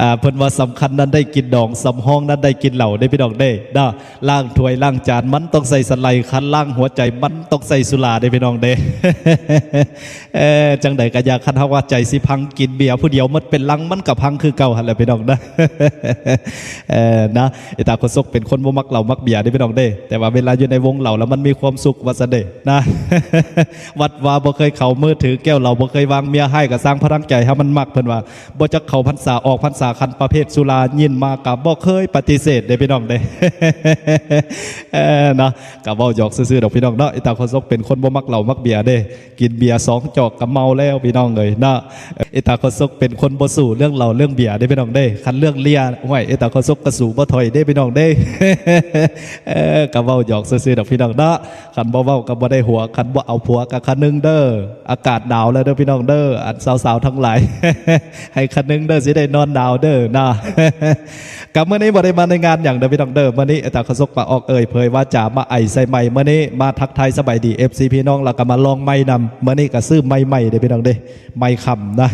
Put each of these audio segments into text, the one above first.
อ่าเพิ่นว่าสำคัญนั้นได้กินดองสำห้องนั้นได้กินเหล่าได้พี่น้องเด้เนาะล้างถ้วยล้างจานมันต้องใส่สไลด์คันล้างหัวใจมันต้องใส่สุราได้พี่น้องเด้เออจังใดก็อยากคันเฮาว่าใจสิพังกินเบียร์ผู้เดียวหมดเป็นลังมันก็พังคือเก่าหั่นแหละพี่น้องนะเออนะไอ้ตาคนซกเป็นคนบ่มักเหล้ามักเบียร์ได้พี่น้องเด้แต่ว่าเวลาอยู่ในวงเหล้าแล้วมันมีความสุขว่าซะเด้นะวัดว่าบ่เคยเข้ามือถือแก้วเหล้าบ่เคยวางเมียให้ก็สร้างพลังใจให้มันมักเพิ่นว่าบ่จักเข้าพรรษาออกพรรษาคันประเภทสุรายินมาก็บ่เคยปฏิเสธเด้พี่น้องเด้เออนะก็เว้าหยอกซื่อๆดอกพี่น้องเนาะไอ้ตาคนซกเป็นคนบ่มักเหล้ามักเบียร์เด้ กินเบียร์สองจอกก็เมาแล้วพี่น้องเอ้ยนะไอ้ตาคนซกเป็นคนบ่สู้เรื่องเหล้าเรื่องเบียร์เด้พี่น้องเด้คันเรื่องเลียห้วยไอ้ตาคนซกก็สู้บ่ถอยเด้พี่น้องเด้เออก็เว้าหยอกซื่อๆดอกพี่น้องเนาะคันบ่เว้าก็บ่ได้หัวคันบ่เอาผัวก็คันนึงเด้ออากาศหนาวแล้วเด้อพี่น้องเด้ออันสาวๆทั้งหลายให้คันนึงเด้อสิได้นอนหนาวเด้อนะกับเมื่อนี้บ่ไดมาในงานอย่างเดิมพี่น้องเดิมเมื่อนี้ไอ้ตาขสกมาออกเอ่ยเผยว่าจะมาไอใส่ไม้เมื่อนี้มาทักทายสบายดี FC พี่น้องแล้วก็มาลองไม้นำเมื่อนี้ก็ซื้อไม้ใหม่เด้อพี่น้องเด้ไม้คำนะ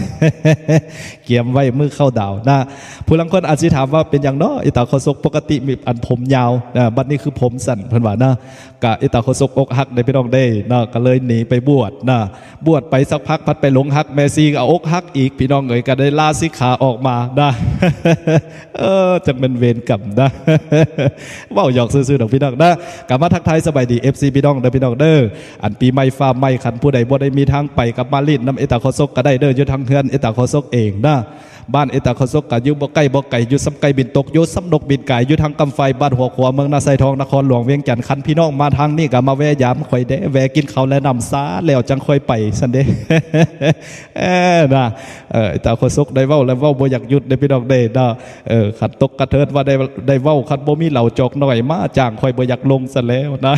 เกียมไว้มือเข้าดาวนะผู้ลังคนอาจจะถามว่าเป็นอย่างเนาะไอ้ตาขสกปกติมีอันผมยาวนะบัดนี้คือผมสั้นเพิ่นว่านะกะไอ้ตาขสกอกหักเด้อพี่น้องเด้นะก็เลยหนีไปบวชนะบวชไปสักพักพัดไปหลงหักแมซีก็เอาอกหักอีกพี่น้องเอ๋ยก็ได้ลาสิกขาออกมานะเออจังเป็นเวรกรรมนะเว่าหยอกซื่อๆดอกพี่น้องนะกลับมาทักทายสบายดี FC พี่น้องเด้อพี่น้องเด้ออันปีใหม่ฟ้าใหม่ขันผู้ใดบ่ได้มีทางไปกับมาลิดน้ำเอตาโคซกก็ได้เด้ออยู่ทางเฮือนเอตาโคซกเองนะ บ้านเอตาคซกก็อยู่บ่ใกล้บ่ไกลอยู่ซ้ำไกลบินตกยู่ซ้ำนกบินไก่ยู่ทางกำไฟบ้านหัวขวาเมืองนาไซทองนครหลวงเวียงจันทน์คันพี่น้องมาทางนี้ก็มาแวะยามข่อยเด้แวะกินข้าวและน้ำซาแล้วจังค่อยไปซั่นเด้เออนะเออต่คนซกได้เว้าแล้วเว้าบ่อยากหยุดได้พี่น้องเด้นะเออขัดตกกระเทินว่าได้ได้เว้าขัดบ่มีเหล่าจอกหน่อยมาจ้างค่อยบ่อยากลงซะแล้วนะ